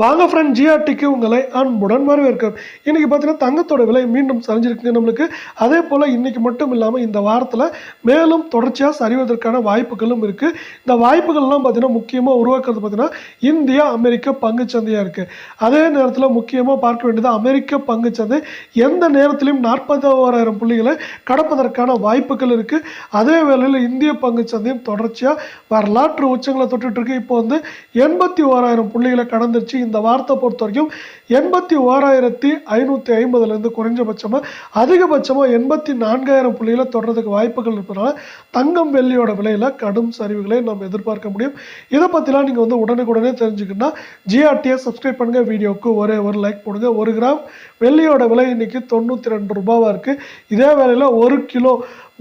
வாங்க ஃப்ரெண்ட் ஜிஆர்டிக்கு உங்களை அன்புடன் வரவேற்கிறோம். இன்றைக்கி பார்த்தீங்கன்னா தங்கத்தோட விலை மீண்டும் சரிஞ்சிருக்குங்க நம்மளுக்கு. அதே போல் இன்றைக்கி மட்டும் இல்லாமல் இந்த வாரத்தில் மேலும் தொடர்ச்சியாக சரிவதற்கான வாய்ப்புகளும் இருக்குது இந்த வாய்ப்புகள்லாம் பார்த்தீங்கன்னா முக்கியமாக உருவாக்குறது பார்த்திங்கன்னா இந்தியா அமெரிக்க பங்குச்சந்தையாக இருக்குது அதே நேரத்தில் முக்கியமாக பார்க்க வேண்டியது அமெரிக்க பங்குச்சந்தை. எந்த நேரத்திலும் நாற்பதாயிரம் புள்ளிகளை கடப்பதற்கான வாய்ப்புகள் இருக்குது அதே வேளையில் இந்திய பங்குச்சந்தையும் தொடர்ச்சியாக வரலாற்று உச்சங்களை தொட்டுட்ருக்கு இப்போ வந்து எண்பத்தி ஓராயிரம் புள்ளிகளை கடந்துருச்சு. இந்த வார்த்தை பொறுத்த வரைக்கும் எண்பத்தி ஓராயிரத்தி ஐநூற்றி ஐம்பதுலேருந்து குறைஞ்சபட்சமாக அதிகபட்சமாக எண்பத்தி நான்காயிரம் புள்ளிகளை தொடர்றதுக்கு வாய்ப்புகள் இருப்பதனால தங்கம் வெள்ளியோட விலையில் கடும் சரிவுகளை நம்ம எதிர்பார்க்க முடியும். இதை பற்றிலாம் நீங்கள் வந்து உடனுக்குடனே தெரிஞ்சுக்கணும்னா ஜிஆர்டியை சப்ஸ்கிரைப் பண்ணுங்கள் வீடியோவுக்கு ஒரே ஒரு லைக் போடுங்க. ஒரு கிராம் வெள்ளியோட விலை இன்னைக்கு தொண்ணூற்றி ரெண்டு ரூபாவாக இருக்குது இதே வேலையில் ஒரு கிலோ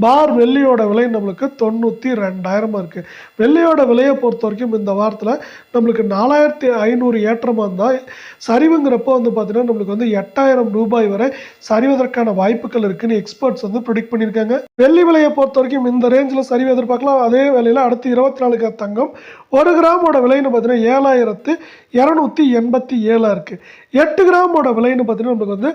பார் வெள்ளியோட விலை நம்மளுக்கு தொண்ணூற்றி ரெண்டாயிரமாக இருக்குது வெள்ளியோட விலையை பொறுத்த வரைக்கும் இந்த வாரத்தில் நம்மளுக்கு நாலாயிரத்தி ஐநூறு ஏற்றமாக இருந்தால் சரிவுங்கிறப்போ வந்து பார்த்தீங்கன்னா நம்மளுக்கு வந்து எட்டாயிரம் ரூபாய் வரை சரிவதற்கான வாய்ப்புகள் இருக்குன்னு எக்ஸ்பர்ட்ஸ் வந்து ப்ரிடிக்ட் பண்ணியிருக்காங்க. வெள்ளி விலையை பொறுத்த வரைக்கும் இந்த ரேஞ்சில் சரிவு எதிர்பார்க்கலாம். அதே வேலையில் அடுத்து இருபத்தி நாலு தங்கம் ஒரு கிராமோட விலைன்னு பார்த்தீங்கன்னா ஏழாயிரத்து இரநூத்தி எண்பத்தி ஏழாக இருக்குது எட்டு கிராமோட விலைன்னு பார்த்தீங்கன்னா நம்மளுக்கு வந்து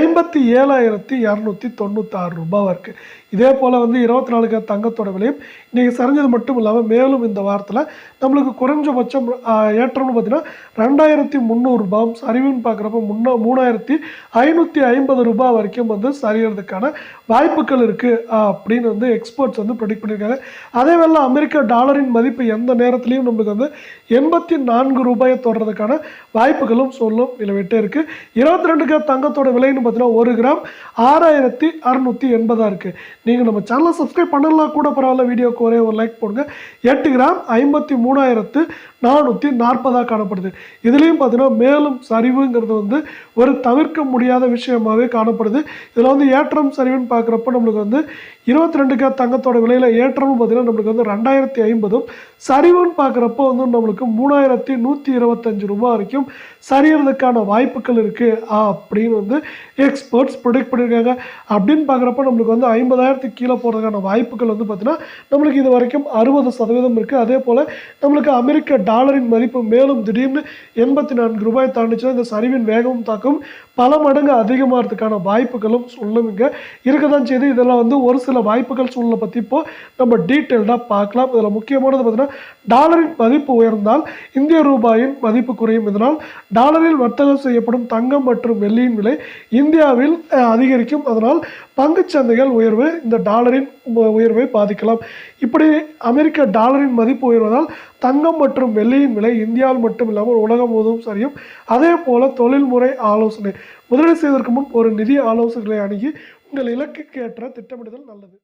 ஐம்பத்தி ஏழாயிரத்தி இரநூத்தி தொண்ணூத்தாறு ரூபாவாக இருக்குது இதே போல் போல் வந்து இருபத்தி நாலு கிராம் தங்கத்தோட விலையும் இன்றைக்கி சரிஞ்சது மட்டும் இல்லாமல் மேலும் இந்த வாரத்தில் நம்மளுக்கு குறைஞ்சபட்சம் ஏற்றம்னு பார்த்தீங்கன்னா ரெண்டாயிரத்தி முந்நூறுரூபாவும் சரிவுன்னு பார்க்குறப்ப முன்னா மூணாயிரத்தி ஐநூற்றி ஐம்பது ரூபாய் வரைக்கும் வந்து சரியறதுக்கான வாய்ப்புகள் இருக்குது அப்படின்னு வந்து எக்ஸ்பர்ட்ஸ் வந்து ப்ரெடிக்ட் பண்ணியிருக்காங்க அதே வேளை அமெரிக்க டாலரின் மதிப்பு எந்த நேரத்துலையும் நம்மளுக்கு வந்து எண்பத்தி நான்கு ரூபாயை தொடர்றதுக்கான வாய்ப்புகளும் சொல்லும் நிலவிட்டே இருக்குது இருபத்தி ரெண்டு கிராம் தங்கத்தோட விலைன்னு பார்த்தீங்கன்னா ஒரு கிராம் ஆறாயிரத்தி அறநூற்றி எண்பதாக இருக்குது நீங்கள் நம்ம சேனலை சப்ஸ்கிரைப் பண்ணலாம் கூட பரவாயில்ல வீடியோக்கு ஒரே ஒரு லைக் போடுங்க. எட்டு கிராம் ஐம்பத்தி மூணாயிரத்து நானூற்றி நாற்பதாக காணப்படுது. இதுலேயும் பார்த்தீங்கன்னா மேலும் சரிவுங்கிறது வந்து ஒரு தவிர்க்க முடியாத விஷயமாகவே காணப்படுது. இதில் வந்து ஏற்றம் சரிவுன்னு பார்க்குறப்ப நம்மளுக்கு வந்து இருபத்தி ரெண்டு கிராம் தங்கத்தோட விலையில் ஏற்றமும் பார்த்தீங்கன்னா நம்மளுக்கு வந்து ரெண்டாயிரத்தி ஐம்பதும். சரிவுன்னு பார்க்குறப்போ வந்து நம்மளுக்கு மூணாயிரத்தி நூற்றி இருபத்தஞ்சு ரூபா வரைக்கும் சரியறதுக்கான வாய்ப்புகள் இருக்குது அப்படின்னு வந்து எக்ஸ்பர்ட்ஸ் ப்ரொடிக்ட் பண்ணியிருக்காங்க அப்படின்னு பார்க்குறப்ப நம்மளுக்கு வந்து ஐம்பதாயிரத்துக்கு கீழே போகிறதுக்கான வாய்ப்புகள் வந்து பார்த்தீங்கன்னா நம்மளுக்கு இது வரைக்கும் அறுபது சதவீதம் இருக்குது அதே போல் நம்மளுக்கு அமெரிக்க டாலரின் மதிப்பு மேலும் திடீர்னு எண்பத்தி நான்கு ரூபாய் தாண்டிச்சுன்னா இந்த சரிவின் வேகமும் தாக்கம் பல மடங்கு அதிகமாகிறதுக்கான வாய்ப்புகளும் சொல்லும் இங்கே இருக்க தான் செய்து இதெல்லாம் வந்து ஒரு சில வாய்ப்புகள் சூழ்நிலை பற்றி இப்போ நம்ம டீட்டெயில்டாக பார்க்கலாம். இதில் முக்கியமானது பார்த்தீங்கன்னா டாலரின் மதிப்பு உயர்ந்தால் இந்திய ரூபாயின் மதிப்பு குறையும். இதனால் டாலரில் வர்த்தகம் செய்யப்படும் தங்கம் மற்றும் வெள்ளியின் விலை இந்தியாவில் அதிகரிக்கும். அதனால் பங்குச் சந்தைகள் உயர்வு இந்த டாலரின் உயர்வை பாதிக்கலாம். இப்படி அமெரிக்க டாலரின் மதிப்பு உயர்வதால் தங்கம் மற்றும் வெள்ளியின் விலை இந்தியாவில் மட்டும் இல்லாமல் உலகம் முழுவதும் சரியும். அதே போல தொழில்முறை ஆலோசனை. முதலீடு செய்வதற்கு முன் ஒரு நிதி ஆலோசகர்களை அணுகி உங்கள் இலக்குக்கு ஏற்ற திட்டமிடுதல் நல்லது.